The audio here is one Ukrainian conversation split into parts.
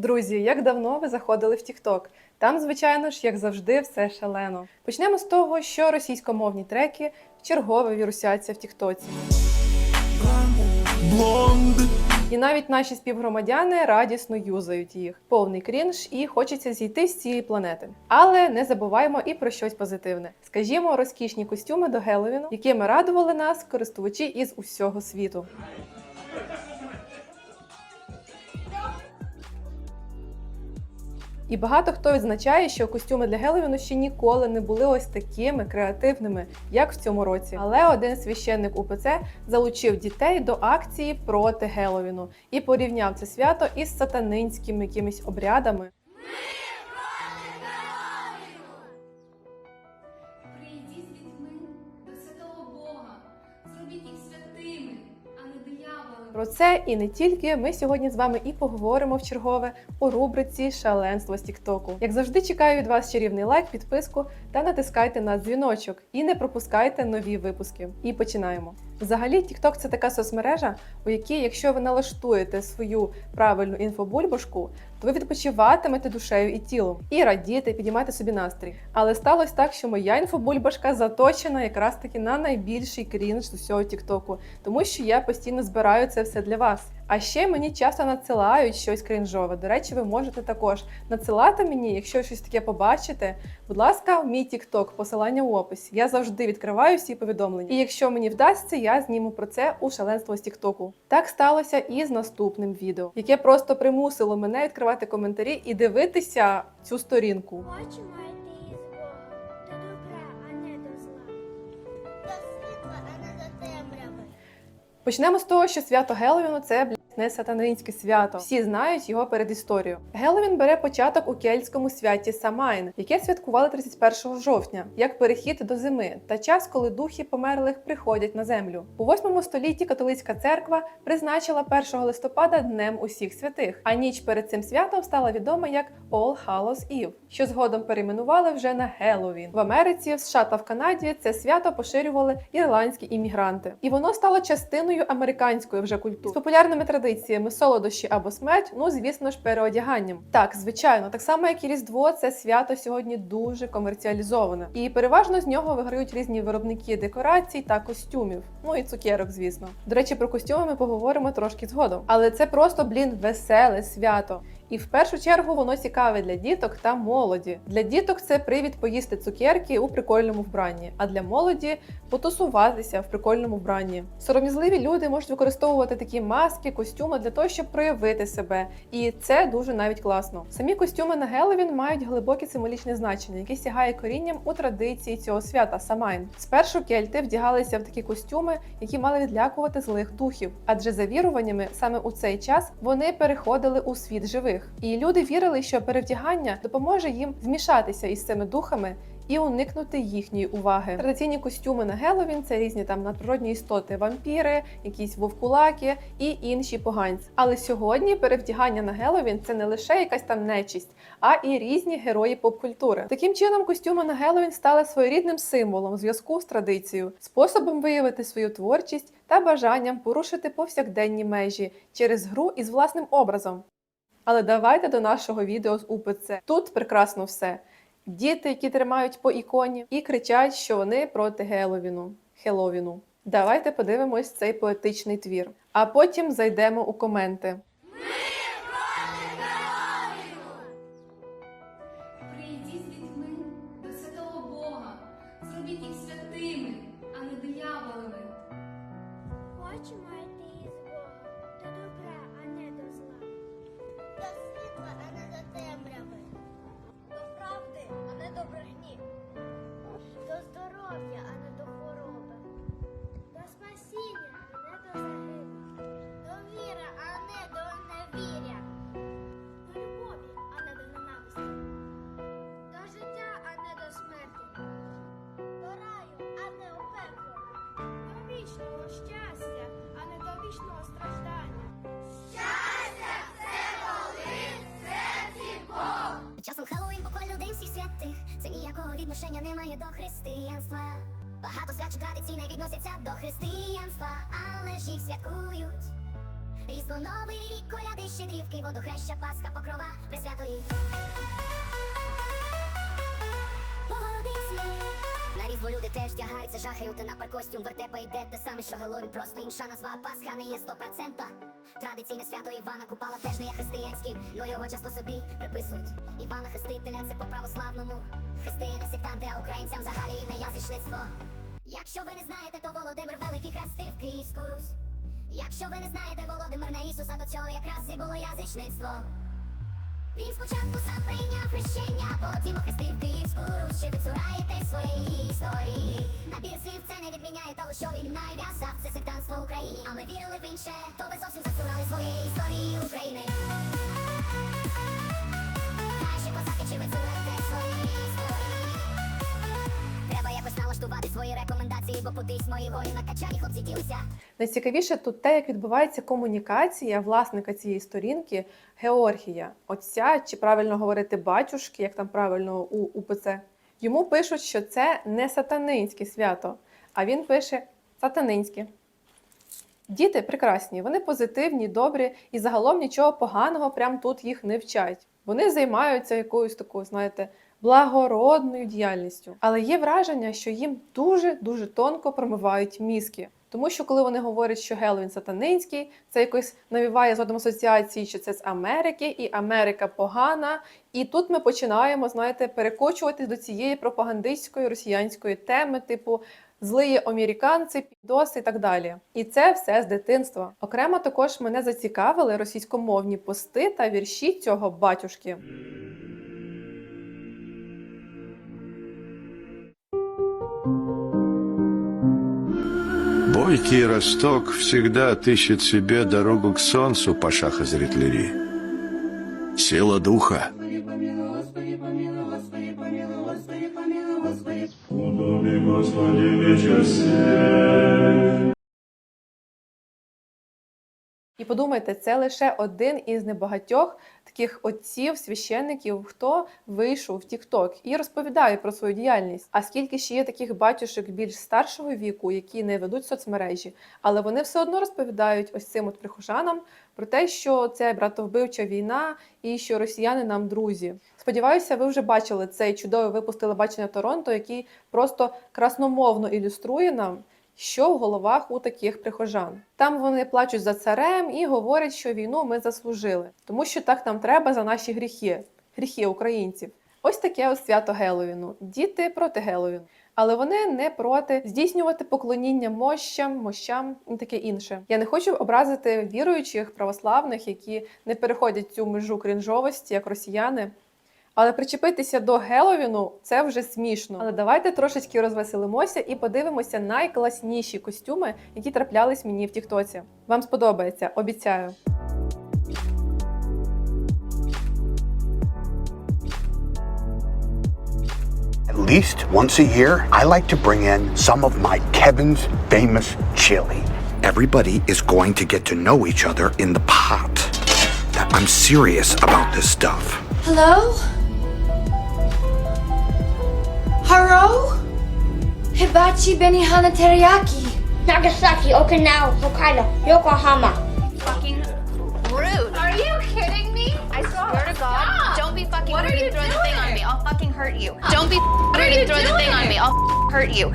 Друзі, як давно ви заходили в TikTok? Там, звичайно ж, як завжди, все шалено. Почнемо з того, що російськомовні треки вчергове вірусяться в Тіктоці. І навіть наші співгромадяни радісно юзають їх. Повний крінж, і хочеться зійти з цієї планети. Але не забуваємо і про щось позитивне. Скажімо, розкішні костюми до Геловіну, якими радували нас користувачі із усього світу. І багато хто відзначає, що костюми для Геловіну ще ніколи не були ось такими креативними, як в цьому році. Але один священник УПЦ залучив дітей до акції проти Геловіну і порівняв це свято із сатанинськими якимись обрядами. Про це і не тільки ми сьогодні з вами і поговоримо в чергове у рубриці Шаленство з Тіктоку. Як завжди, чекаю від вас чарівний лайк, підписку та натискайте на дзвіночок і не пропускайте нові випуски. І починаємо. Взагалі, TikTok – це така соцмережа, у якій, якщо ви налаштуєте свою правильну інфобульбашку, то ви відпочиватимете душею і тілом, і радіти, підіймати собі настрій. Але сталося так, що моя інфобульбашка заточена якраз таки на найбільший крінж з усього Тіктоку, тому що я постійно збираю це все для вас. А ще мені часто надсилають щось крінжове. До речі, ви можете також надсилати мені, якщо щось таке побачите. Будь ласка, в мій TikTok, посилання у описі. Я завжди відкриваю всі повідомлення. І якщо мені вдасться, я зніму про це у шаленство з Тіктоку. Так сталося і з наступним відео, яке просто примусило мене відкривати коментарі і дивитися цю сторінку. Хочу мати із Бога, до добра, а не до зла, до світла, а не до темряви. Почнемо з того, що свято Геловіну це не сатанинське свято. Всі знають його передісторію. Геловін бере початок у кельтському святі Самайн, яке святкували 31 жовтня, як перехід до зими та час, коли духи померлих приходять на землю. У 8 столітті католицька церква призначила 1 листопада днем усіх святих, а ніч перед цим святом стала відома як All Hallows Eve, що згодом перейменували вже на Геловін. В Америці, в США та в Канаді це свято поширювали ірландські іммігранти, і воно стало частиною американської вже культури з популярними традиціями солодощі або смерть. Ну звісно ж, переодяганням. Так, звичайно, так само як і Різдво, це свято сьогодні дуже комерціалізоване, і переважно з нього виграють різні виробники декорацій та костюмів. Ну і цукерок, звісно. До речі, про костюми ми поговоримо трошки згодом. Але це просто, блін, веселе свято. І в першу чергу воно цікаве для діток та молоді. Для діток це привід поїсти цукерки у прикольному вбранні, а для молоді потусуватися в прикольному вбранні. Сором'язливі люди можуть використовувати такі маски, костюми для того, щоб проявити себе. І це дуже навіть класно. Самі костюми на Геловін мають глибоке символічне значення, яке сягає корінням у традиції цього свята Самайн. Спершу кельти вдягалися в такі костюми, які мали відлякувати злих духів, адже за віруваннями саме у цей час вони переходили у світ живих. І люди вірили, що перевдягання допоможе їм змішатися із цими духами і уникнути їхньої уваги. Традиційні костюми на Геловін це різні там надприродні істоти, вампіри, якісь вовкулаки і інші поганці. Але сьогодні перевдягання на Геловін це не лише якась там нечисть, а і різні герої поп-культури. Таким чином, костюми на Геловін стали своєрідним символом зв'язку з традицією, способом виявити свою творчість та бажанням порушити повсякденні межі через гру із власним образом. Але давайте до нашого відео з УПЦ. Тут прекрасно все. Діти, які тримають по іконі, і кричать, що вони проти Геловіну. Хеловіну. Давайте подивимось цей поетичний твір, а потім зайдемо у коменти. Прийдіть з дітьми до святого Бога, зробіть їх святими, а не дияволами. Мати до брехні, Бог. Часом Хеллоуін буквально день всіх святих. Це ніякого відношення немає до християнства. Багато свят що традиційне відносяться до християнства, але ж їх святкують Різдво новий рік, коляди, щедрівки, водохреща, Пасха, покрова, присвято їх. На різдво люди теж вдягаються, жахаються на паркостюм, вертепа йде те саме, що Геловін, просто інша назва Пасха не є 100%. Традиційне свято Івана Купала теж не є християнським, но його часто собі приписують. Івана Хрестителя це по православному. Християни сектанти, а українцям взагалі не язичництво. Якщо ви не знаєте, то Володимир Великий хрестив Київську Русь. Якщо ви не знаєте Володимир на Ісуса, до цього якраз і було язичництво. Він спочатку сам прийняв хрещення, потім охрестив Русь. Чи ви цураєте своєї історії? Набір слів це не відміняє того, що він нав'язав це сектанство Україні. А ми вірили в інше, то ви зовсім зацурали своєї історії України. Бо кудись мої волі накачані хлопці ділися. Найцікавіше тут те, як відбувається комунікація власника цієї сторінки Георгія, отця, чи правильно говорити батюшки, як там правильно у УПЦ. Йому пишуть, що це не сатанинське свято, а він пише сатанинське. Діти прекрасні, вони позитивні, добрі і загалом нічого поганого прям тут їх не вчать. Вони займаються якоюсь такою, знаєте, благородною діяльністю. Але є враження, що їм дуже дуже тонко промивають мізки. Тому що коли вони говорять, що Геловін сатанинський, це якось навіває згодом асоціації, що це з Америки, і Америка погана. І тут ми починаємо, знаєте, перекочуватись до цієї пропагандистської росіянської теми, типу злиї американці, підоси і так далі. І це все з дитинства. Окремо також мене зацікавили російськомовні пости та вірші цього батюшки. Бойкий росток всегда отыщет себе дорогу к солнцу, Паша Хазритлери. Сила духа. Господи, вечер сей. І подумайте, це лише один із небагатьох таких отців, священників, хто вийшов в TikTok і розповідає про свою діяльність. А скільки ще є таких батюшок більш старшого віку, які не ведуть соцмережі, але вони все одно розповідають ось цим от прихожанам про те, що це братовбивча війна і що росіяни нам друзі. Сподіваюся, ви вже бачили цей чудовий випуск телебачення Торонто, який просто красномовно ілюструє нам. Що в головах у таких прихожан? Там вони плачуть за царем і говорять, що війну ми заслужили, тому що так нам треба за наші гріхи, гріхи українців. Ось таке ось свято Геловіну. Діти проти Геловіну. Але вони не проти здійснювати поклоніння мощам, мощам і таке інше. Я не хочу образити віруючих православних, які не переходять цю межу крінжовості, як росіяни. Але причепитися до Геловіну це вже смішно. Але давайте трошечки розвеселимося і подивимося найкласніші костюми, які траплялись мені в Тіктоці. Вам сподобається, обіцяю. At least once a year, I like to bring in some of my Kevin's famous chili. Everybody is going to get to know each other in the pot. I'm serious about this stuff. Hello? Haro? Hibachi Benihana Teriyaki. Nagasaki, Okinawa, Hokkaido, Yokohama. fucking rude. Are you kidding me? I swear to God, Stop. don't be fucking What are rude you and throw the thing on doing? me. I'll fucking hurt you. Don't be What are rude you and throw the thing on doing? me. I'll hurt you.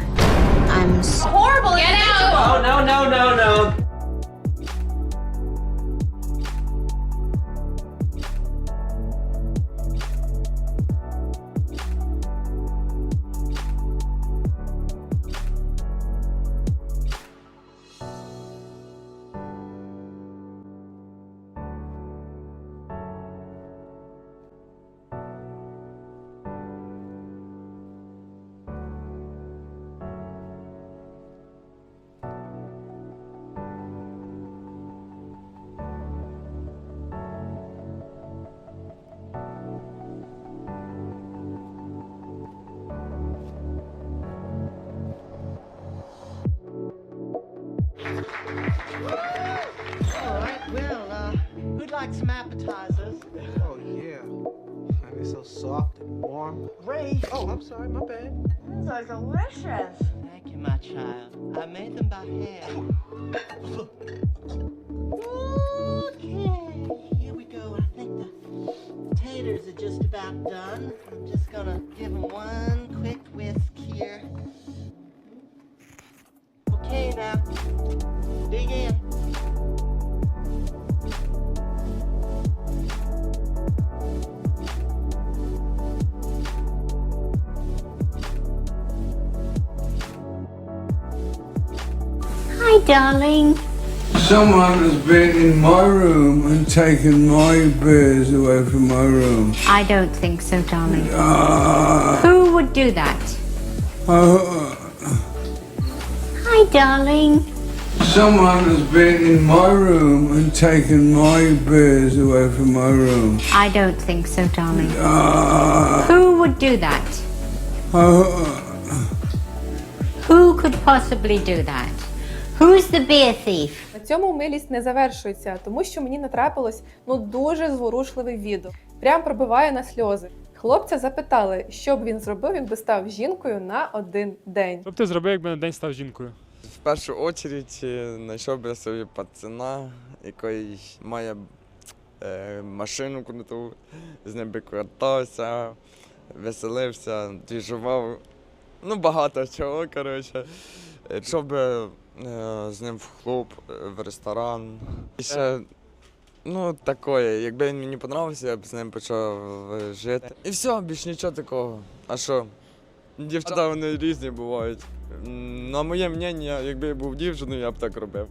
I'm so Horrible Get out! Oh, no, no, no, no. Appetizers? Oh yeah. They're so soft and warm. Ray. Oh, I'm sorry, my bad. These are delicious. Thank you, my child. I made them by hand. Okay, here we go. I think the potatoes are just about done. I'm just gonna give them one quick whisk here. Okay, now, dig in. Hi, darling. Someone has been in my room and taken my beers away from my room. I don't think so, darling. Ah, Who would do that? uh, Hi, darling. someone has been in my room and taken my beers away from my room. I don't think so, darling. Ah, Who would do that? uh, Who could possibly do that? Who's the beer thief? На цьому милість не завершується, тому що мені натрапилось ну дуже зворушливе відео. Прям пробиває на сльози. Хлопця запитали, що б він зробив, він би став жінкою на один день. Що б ти зробив, якби на день став жінкою? В першу очередь е, знайшов би собі пацана, який має е, машину круту, з ним би катався, веселився, двіжував. Ну, багато чого, коротше. Е, Щоб е, з ним в клуб, е, в ресторан. І ще, ну, таке, якби він мені подобався, я б з ним почав е, жити. І все, більш нічого такого. А що? Дівчата вони різні бувають. На моє мнення, якби я був дівчиною, я б так робив.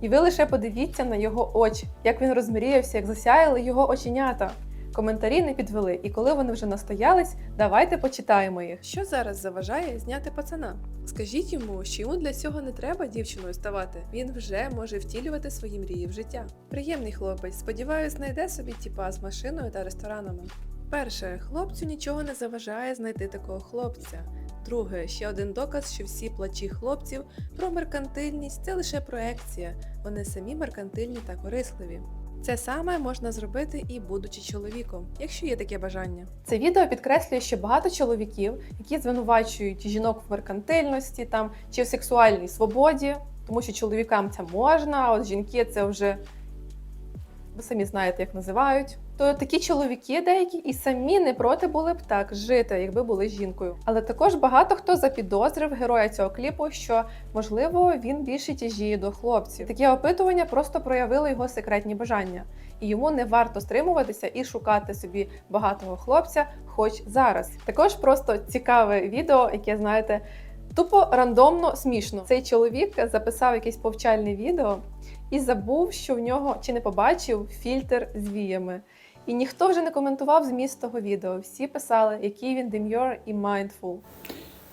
І ви лише подивіться на його очі, як він розмріявся, як засяяли його оченята. Коментарі не підвели, і коли вони вже настоялись, давайте почитаємо їх. Що зараз заважає зняти пацана? Скажіть йому, що йому для цього не треба дівчиною ставати. Він вже може втілювати свої мрії в життя. Приємний хлопець, сподіваюсь, знайде собі тіпа з машиною та ресторанами. Перше, хлопцю нічого не заважає знайти такого хлопця. Друге, ще один доказ, що всі плачі хлопців про меркантильність це лише проекція. Вони самі меркантильні та корисливі. Це саме можна зробити і будучи чоловіком, якщо є таке бажання. Це відео підкреслює, що багато чоловіків, які звинувачують жінок в меркантильності там чи в сексуальній свободі, тому що чоловікам це можна, а от жінки це вже ви самі знаєте, як називають. То такі чоловіки деякі і самі не проти були б так жити, якби були жінкою. Але також багато хто запідозрив героя цього кліпу, що можливо він більше тяжіє до хлопців. Такі опитування просто проявили його секретні бажання, і йому не варто стримуватися і шукати собі багатого хлопця, хоч зараз. Також просто цікаве відео, яке знаєте. Тупо рандомно смішно. Цей чоловік записав якесь повчальне відео і забув, що в нього чи не побачив фільтр з віями. І ніхто вже не коментував зміст того відео. Всі писали, який він дем'йор і mindful.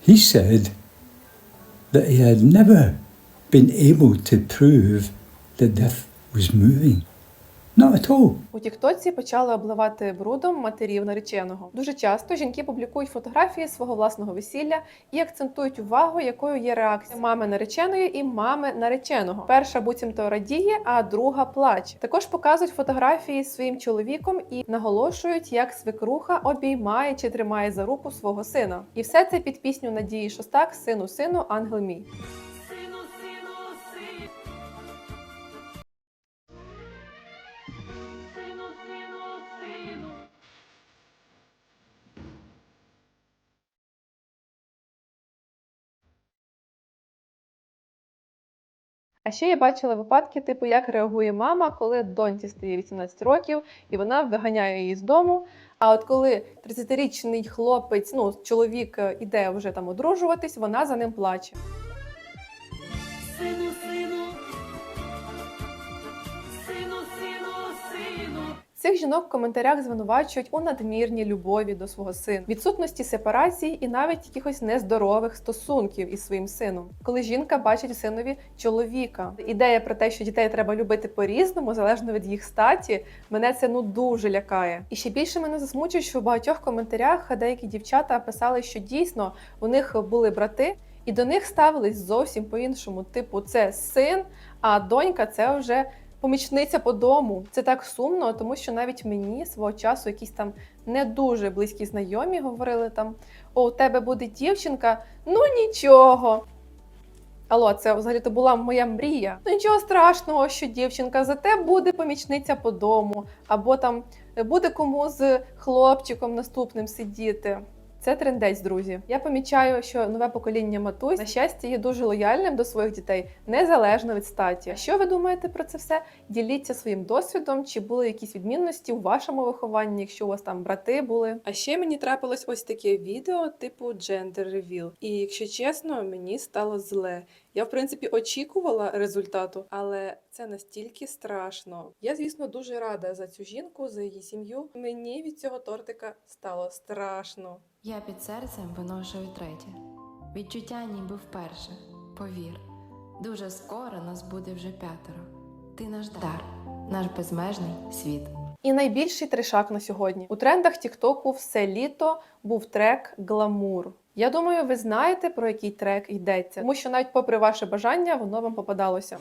He said that he had never been able to prove that death was moving. У Тіктоці почали обливати брудом матерів нареченого. Дуже часто жінки публікують фотографії свого власного весілля і акцентують увагу, якою є реакція мами нареченої і мами нареченого. Перша буцімто радіє, а друга плаче. Також показують фотографії з своїм чоловіком і наголошують, як свекруха обіймає чи тримає за руку свого сина. І все це під пісню Надії Шостак Сину, сину, ангел мій. А ще я бачила випадки, типу, як реагує мама, коли доньці стає 18 років і вона виганяє її з дому. А от коли 30-річний хлопець, ну чоловік е, іде вже там одружуватись, вона за ним плаче. Цих жінок в коментарях звинувачують у надмірній любові до свого сина, відсутності сепарації і навіть якихось нездорових стосунків із своїм сином. Коли жінка бачить синові чоловіка, ідея про те, що дітей треба любити по-різному, залежно від їх статі, мене це ну дуже лякає. І ще більше мене засмучує, що в багатьох коментарях деякі дівчата писали, що дійсно у них були брати. І до них ставились зовсім по-іншому. Типу, це син, а донька це вже помічниця по дому. Це так сумно, тому що навіть мені свого часу якісь там не дуже близькі знайомі говорили там: о, у тебе буде дівчинка, ну нічого. Алло, це взагалі то була моя мрія. Ну нічого страшного, що дівчинка зате буде помічниця по дому, або там буде кому з хлопчиком наступним сидіти. Це трендець, друзі. Я помічаю, що нове покоління матусь на щастя є дуже лояльним до своїх дітей, незалежно від статі. Що ви думаєте про це все? Діліться своїм досвідом, чи були якісь відмінності у вашому вихованні, якщо у вас там брати були. А ще мені трапилось ось таке відео, типу Gender Reveal. І якщо чесно, мені стало зле. Я, в принципі, очікувала результату, але це настільки страшно. Я, звісно, дуже рада за цю жінку, за її сім'ю. Мені від цього тортика стало страшно. Я під серцем виношую третє. Відчуття ніби вперше. Повір, дуже скоро нас буде вже п'ятеро. Ти наш дар, наш безмежний світ. І найбільший трешак на сьогодні. У трендах Тіктоку все літо був трек Гламур. Я думаю, ви знаєте про який трек йдеться, тому що навіть попри ваше бажання воно вам попадалося.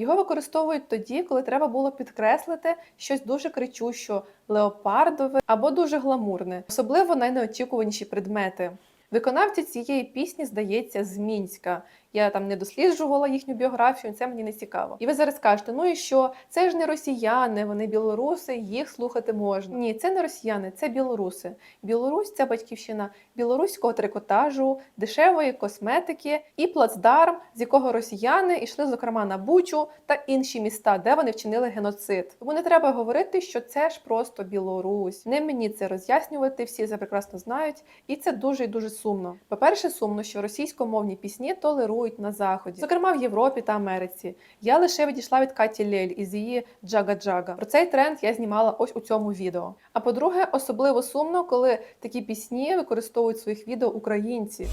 Його використовують тоді, коли треба було підкреслити щось дуже кричущо, леопардове або дуже гламурне, особливо найнеочікуваніші предмети. Виконавці цієї пісні, здається, з Мінська. Я там не досліджувала їхню біографію, це мені не цікаво. І ви зараз кажете, ну і що? Це ж не росіяни, вони білоруси, їх слухати можна. Ні, це не росіяни, це білоруси. Білорусь це батьківщина білоруського трикотажу, дешевої косметики і плацдарм, з якого росіяни йшли, зокрема, на Бучу та інші міста, де вони вчинили геноцид. Тому не треба говорити, що це ж просто Білорусь. Не мені це роз'яснювати, всі це прекрасно знають, і це дуже і дуже сумно. По-перше, сумно, що російськомовні пісні толерують на заході, зокрема в Європі та Америці. Я лише відійшла від Каті Лель із її Джага-Джага. Про цей тренд я знімала ось у цьому відео. А по-друге, особливо сумно, коли такі пісні використовують в своїх відео українці.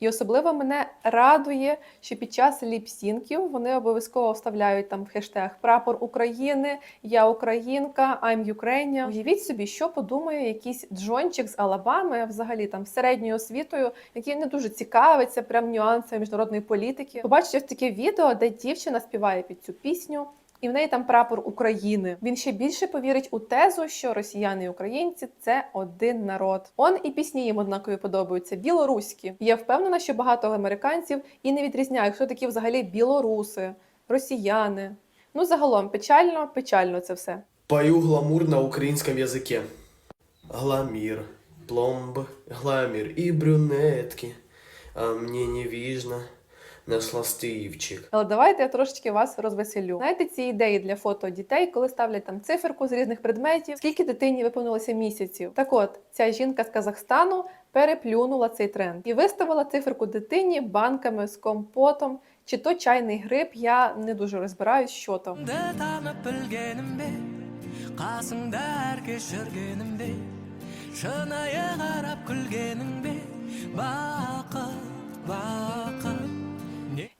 І особливо мене радує, що під час ліпсінків вони обов'язково вставляють там в хештег Прапор України, Я Українка, I'm Ukrainian. Уявіть собі, що подумає якийсь джончик з Алабами, взагалі там середньою освітою, який не дуже цікавиться прям нюансами міжнародної політики. Побачите таке відео, де дівчина співає під цю пісню. І в неї там прапор України. Він ще більше повірить у тезу, що росіяни і українці це один народ. Он і пісні їм однакові подобаються білоруські. Я впевнена, що багато американців і не відрізняють, хто такі взагалі білоруси, росіяни. Ну загалом печально, печально це все. Пою гламур на українському язике. Гламір, пломб, гламір і брюнетки. А мені не віжно, стивчик. Але давайте я трошечки вас розвеселю. Знаєте ці ідеї для фото дітей, коли ставлять там циферку з різних предметів, скільки дитині виповнилося місяців. Так от, ця жінка з Казахстану переплюнула цей тренд і виставила циферку дитині банками з компотом. Чи то чайний гриб, я не дуже розбираюсь, що то.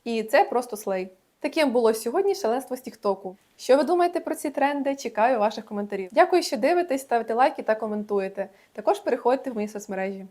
І це просто слей. Таким було сьогодні шаленство з Тіктоку. Що ви думаєте про ці тренди? Чекаю ваших коментарів. Дякую, що дивитесь, ставите лайки та коментуєте. Також переходьте в мої соцмережі.